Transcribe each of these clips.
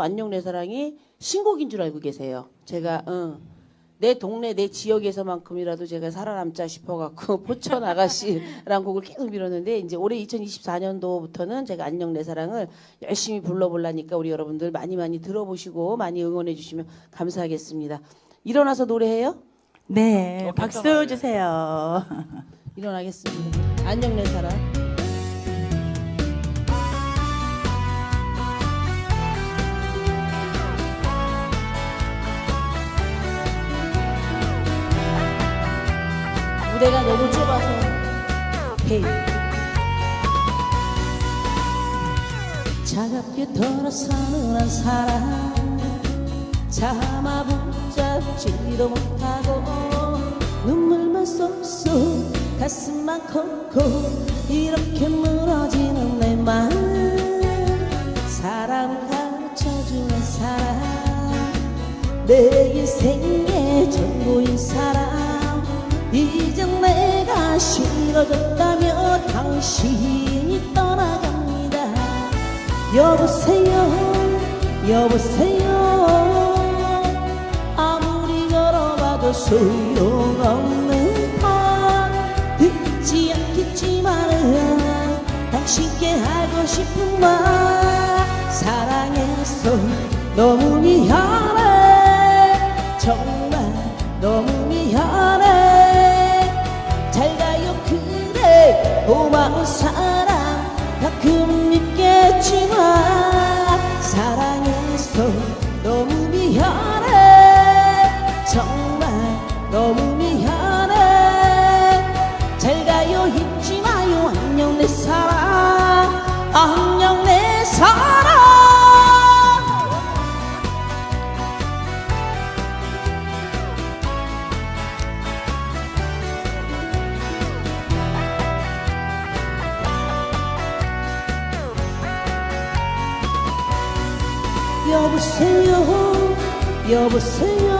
안녕 내 사랑이 신곡인 줄 알고 계세요. 제가 응. 내 동네 내 지역에서만큼이라도 제가 살아남자 싶어갖고 포천 아가씨라는 곡을 계속 밀었는데 이제 올해 2024년도부터는 제가 안녕 내 사랑을 열심히 불러보려니까 우리 여러분들 많이 많이 들어보시고 많이 응원해 주시면 감사하겠습니다. 일어나서 노래해요? 네, 어, 박수. 주세요. 일어나겠습니다. 안녕 내 사랑. 무대가 너무 좁아서. 헤이. 차갑게 돌아서는 한 사람. 참아 붙잡지도 못하고 눈물만 쏙쏙 가슴만 콩콩 이렇게 무너지는 내 마음. 사랑을 가르쳐주는 사람. 내 인생의 전부인 사람 이젠 내가 싫어졌다며 당신이 떠나갑니다. 여보세요 여보세요. 아무리 걸어봐도 소용없는 판 듣지 않겠지만은 당신께 하고 싶은 말. 사랑해서 너무 미안해. 정말 너무 미안해 잘 가요. 그래 고마운 사랑 가끔 있겠지만 사랑해서 너무 미안해. 정말 너무 미안해. 잘 가요. 잊지 마요. 안녕 내 사랑. 안녕 내 사랑 여보세요 여보세요.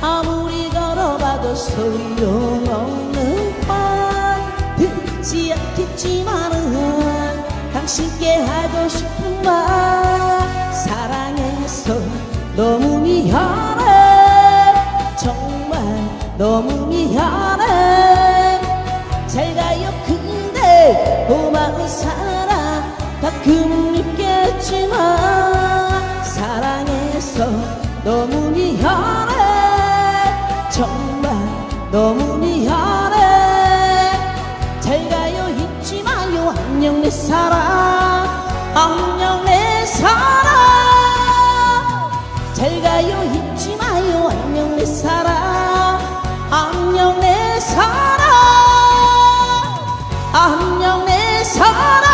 아무리 걸어봐도 소용 없는 말 듣지 않겠지만은 당신께 하고 싶은 말. 사랑해서 너무 미안해. 정말 너무 미안해. 잘 가요 근데 고마운 사랑 가끔 너무 미안해. 잘 가요 잊지 마요. 안녕 내 사랑. 안녕 내 사랑. 잘 가요 잊지 마요. 안녕 내 사랑. 안녕 내 사랑. 안녕 내 사랑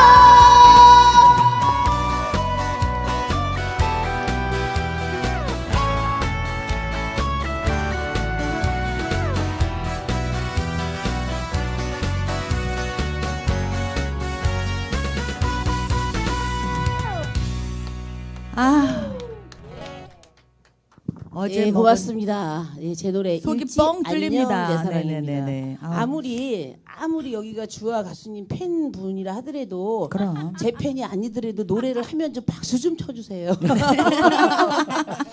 아, 어제 예, 먹은- 고맙습니다. 예, 제 노래 속이 뻥 뚫립니다. 내 사랑입니다. 네네네네. 아우. 아무리 아무리 여기가 주아 가수님 팬분이라 하더라도 그럼 제 팬이 아니더라도 노래를 하면 좀 박수 좀 쳐주세요.